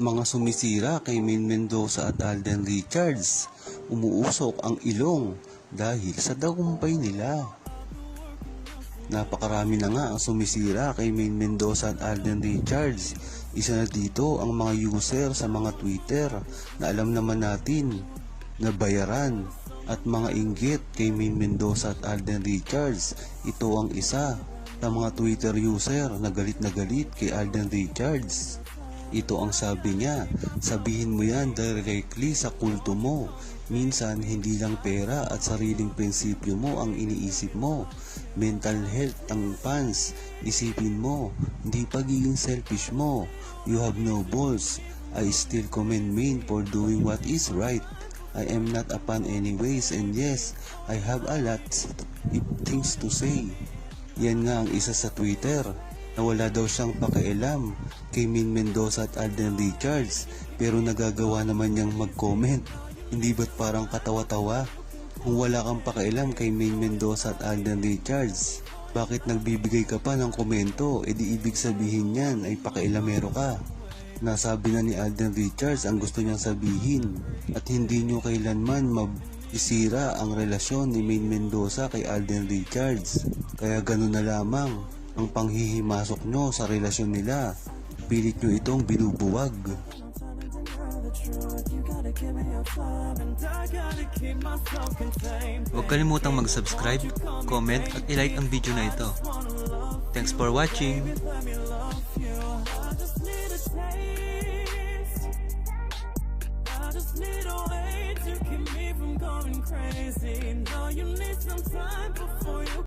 Mga sumisira kay Main Mendoza at Alden Richards, umuusok ang ilong dahil sa dagumpay nila. Napakarami na nga ang sumisira kay Main Mendoza at Alden Richards. Isa na dito ang mga user sa mga Twitter na alam naman natin na bayaran at mga inggit kay Main Mendoza at Alden Richards. Ito ang isa sa mga Twitter user na galit na galit kay Alden Richards. Ito ang sabi niya, sabihin mo yan directly sa kulto mo. Minsan, hindi lang pera at sariling prinsipyo mo ang iniisip mo. Mental health ang fans, isipin mo, hindi pagiging selfish mo. You have no balls. I still commend Main for doing what is right. I am not a fan anyways and yes, I have a lot of things to say. Yan nga ang isa sa Twitter na wala daw siyang pakialam kay Min Mendoza at Alden Richards pero nagagawa naman niyang mag-comment. Hindi ba't parang katawa-tawa? Kung wala kang pakialam kay Min Mendoza at Alden Richards, bakit nagbibigay ka pa ng komento? E di ibig sabihin niyan ay pakialamero ka. Nasabi na ni Alden Richards ang gusto niyang sabihin at hindi niyo kailanman mabisira ang relasyon ni Main Mendoza kay Alden Richards. Kaya ganun na lamang ang panghihimasok nyo sa relasyon nila. Pilit nyo itong binubuwag. Huwag kalimutang mag-subscribe, comment at ilike ang video na ito. Thanks for watching! I just need a way to keep me from going crazy. Now you need some time before you